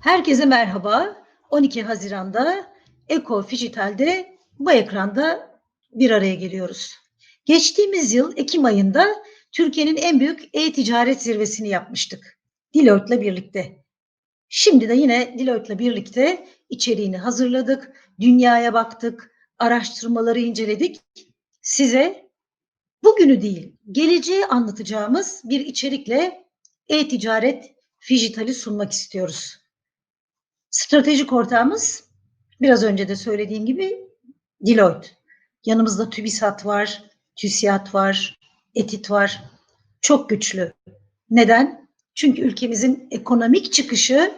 Herkese merhaba. 12 Haziran'da Eko Dijital'de bu ekranda bir araya geliyoruz. Geçtiğimiz yıl Ekim ayında Türkiye'nin en büyük e-ticaret zirvesini yapmıştık. Deloitte'la birlikte. Şimdi de yine Deloitte'la birlikte içeriğini hazırladık, dünyaya baktık, araştırmaları inceledik. Size bugünü değil, geleceği anlatacağımız bir içerikle e-ticaret dijitali sunmak istiyoruz. Stratejik ortağımız biraz önce de söylediğim gibi Deloitte. Yanımızda TÜBİSAT var, TÜSİAD var, ETİT var. Çok güçlü. Neden? Çünkü ülkemizin ekonomik çıkışı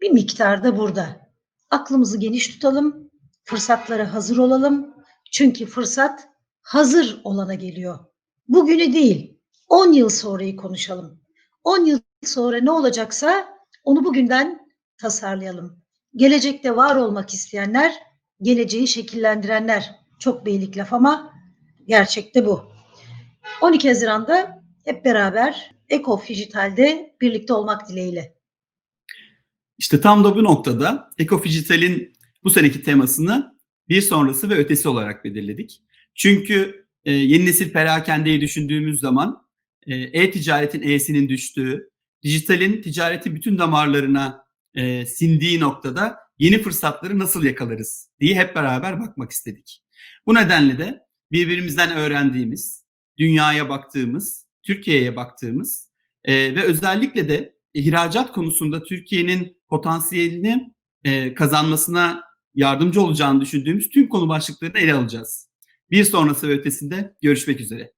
bir miktarda burada. Aklımızı geniş tutalım, fırsatlara hazır olalım. Çünkü fırsat hazır olana geliyor. Bugünü değil, 10 yıl sonrayı konuşalım. 10 yıl sonra ne olacaksa onu bugünden tasarlayalım. Gelecekte var olmak isteyenler, geleceği şekillendirenler. Çok beylik laf ama gerçekte bu. 12 Haziran'da hep beraber Eko Dijital'de birlikte olmak dileğiyle. İşte tam da bu noktada Ecofdigital'in bu seneki temasını bir sonrası ve ötesi olarak belirledik. Çünkü e, yeni nesil perakendeyi düşündüğümüz zaman e, e-ticaretin E'sinin düştüğü, dijitalin ticaretin bütün damarlarına e, sindiği noktada yeni fırsatları nasıl yakalarız diye hep beraber bakmak istedik. Bu nedenle de birbirimizden öğrendiğimiz, dünyaya baktığımız, Türkiye'ye baktığımız e, ve özellikle de ihracat konusunda Türkiye'nin potansiyelini e, kazanmasına yardımcı olacağını düşündüğümüz tüm konu başlıklarını ele alacağız. Bir sonrası ve ötesinde görüşmek üzere.